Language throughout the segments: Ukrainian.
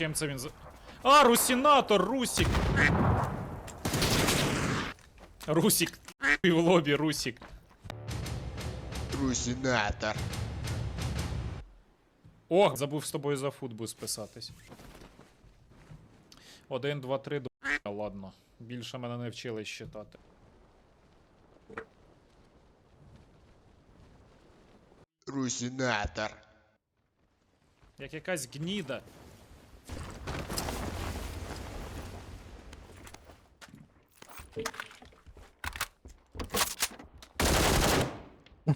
ким це він за. А, русінатор, Русік! Русік, ти в лобі, Русік. Русинатор. О, забув з тобою за футбу списатись. Один, два, три, до. Ладно. Більше мене не вчили считати. Русинатор. Як якась гніда.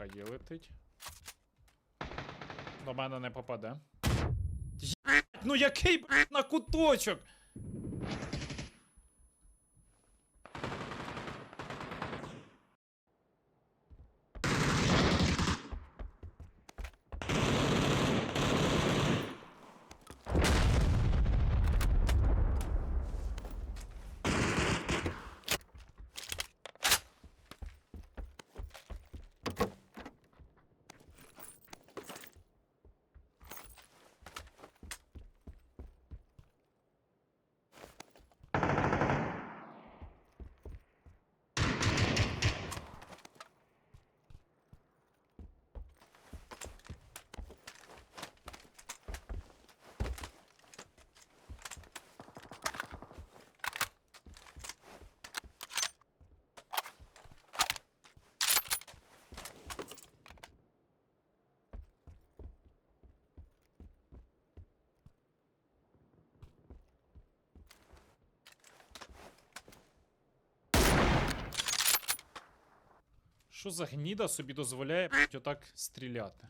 М, Хай є летить. До мене не попаде. Ну який б**, на куточок? Що за гніда собі дозволяє блять, отак стріляти?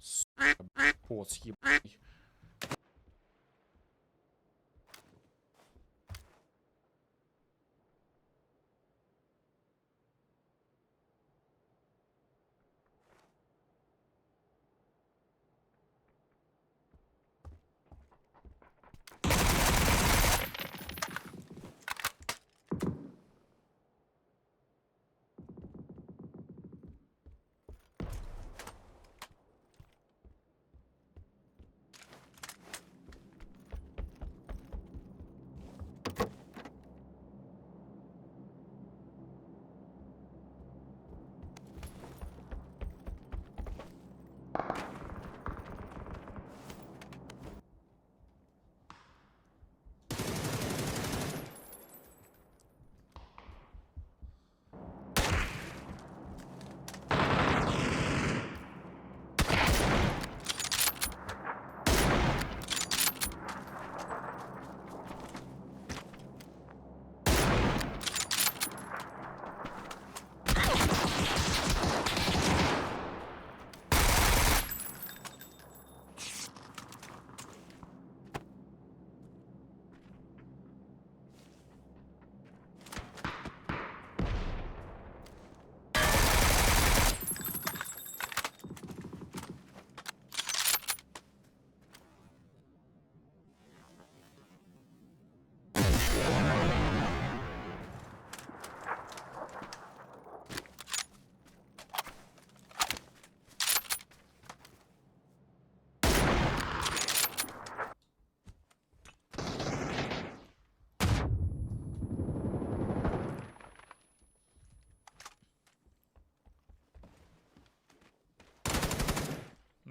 Сука, блядь, поц.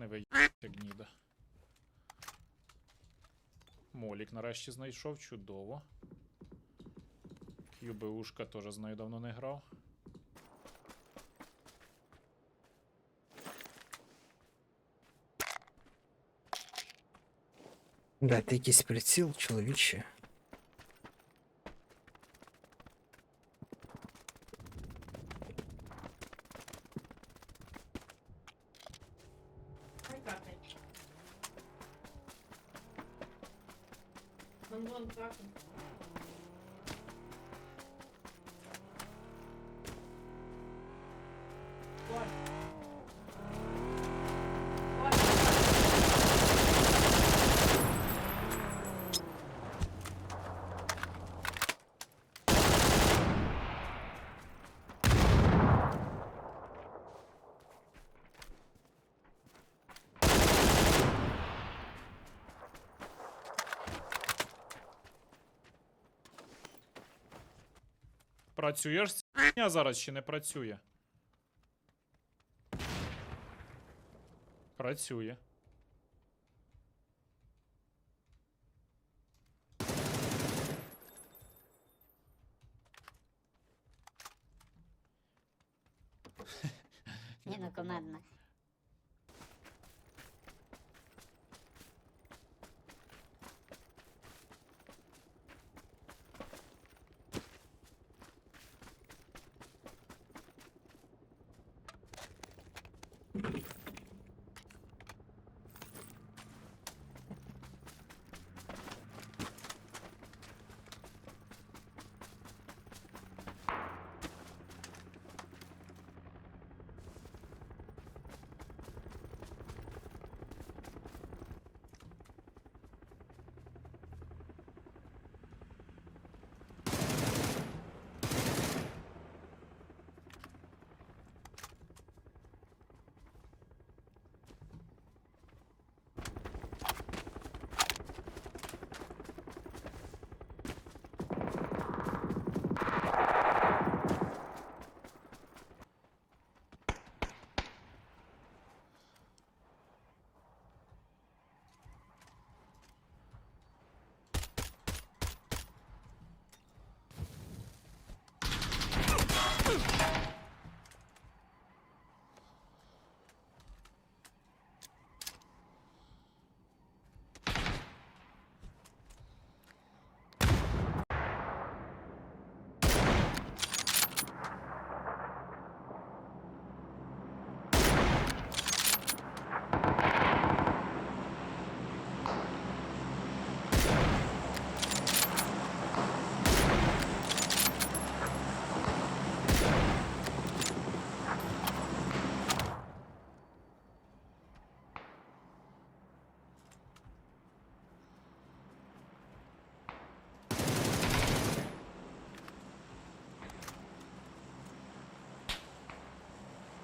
Не виїбся гніда. Молік нарешті знайшов, чудово. QBУшка теж з нею давно не грав. Дайте якийсь приціл, чоловіче. Працює ж ця хуйня зараз чи не працює? Працює. Ні, ну командна.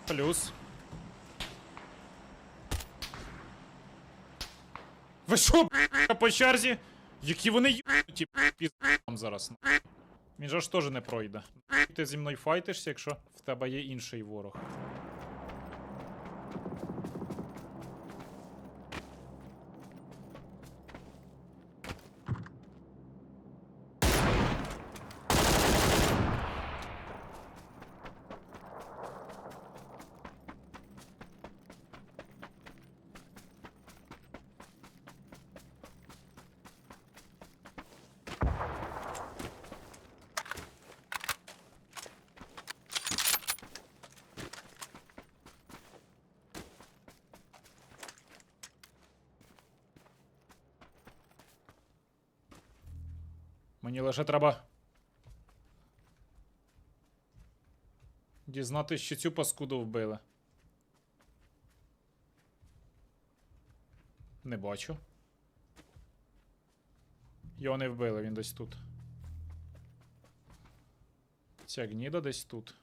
Плюс. Ви що, б***ь, по черзі? Які вони єбаті, там зараз. Він же ж теж не пройде. Ти зі мною файтишся, якщо в тебе є інший ворог. Мені лише треба. Дізнатись, що цю паскуду вбили. Не бачу. Його не вбили, він десь тут. Ця гніда десь тут.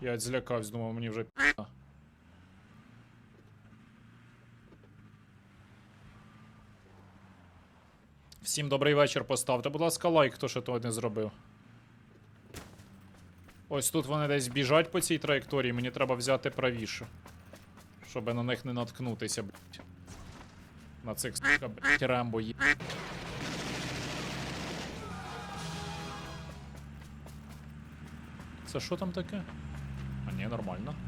Я злякався, думав, мені вже пі***на. Всім добрий вечір поставте, будь ласка, лайк, хто ще того не зробив. Ось тут вони десь біжать по цій траєкторії, мені треба взяти правіше. Щоб на них не наткнутися, блять. На цих сука, блять, рембо є. Це що там таке? Нормально.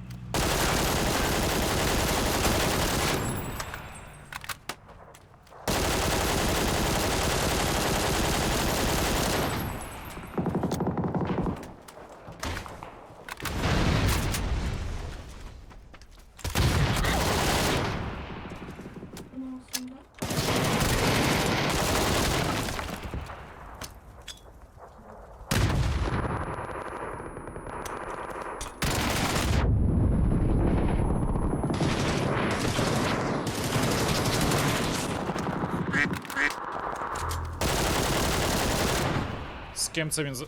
З ким це він за.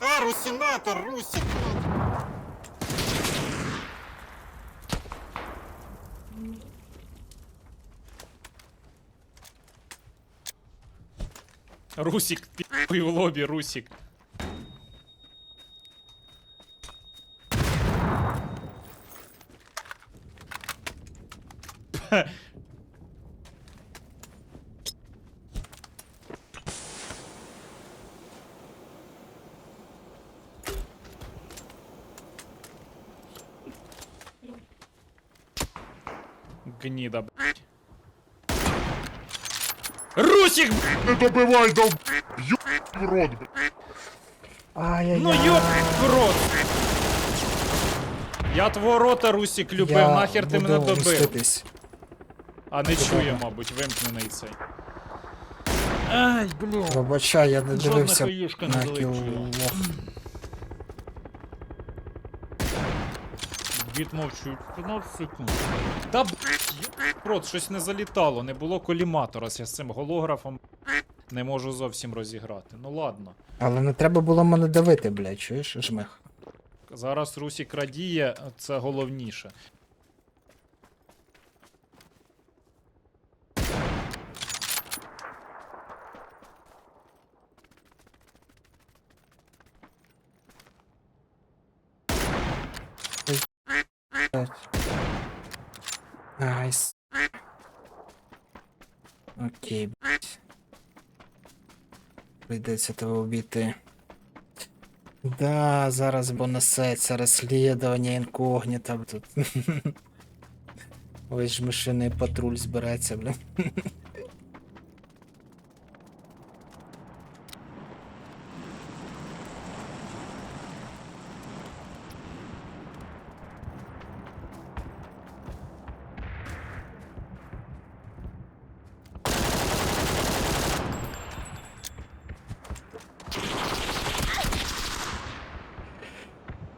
А, Русинатор, Русик! Русік, пі в лобі, Русік. Гніда, блядь. Русік, блядь! Не добивай, дов... Ёб в рот, бля. Ай-яй-яй. Ну ёб в рот! Я твого рота, Русік, любив, Я нахер ти буду мене добив. мститись. А не чує, мабуть, вимкнений цей. Ай, бля. Вибачай, я не Жодна дивився хаюшка не на залечує. кіл. Відмовчують 15 секунд. Та б... рот, щось не залітало, не було коліматора я з цим голографом. Не можу зовсім розіграти. Ну ладно. Але не треба було мене давити, блядь, чуєш, жмих? Зараз Русік радіє, це головніше. Прийдеться тебе обійти. Да, зараз бо несеться розслідування інкогніта тут. Ось ж мишиний патруль збереться, бля.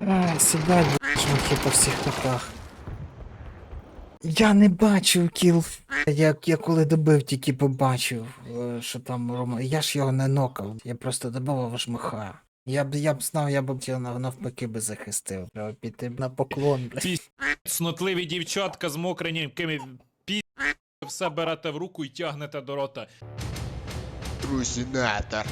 Ай, сідай, блядь, шмахи по всіх кутах. Я не бачив кіл. Я, я коли добив, тільки побачив, е, що там Рома. Я ж його не нокав. Я просто добивав жмиха. Я б я б знав, я б його навпаки би захистив. Треба піти на поклон, блядь. Снотливі дівчатка з мокренькими пі... все берете в руку і тягнете до рота. Русинатор.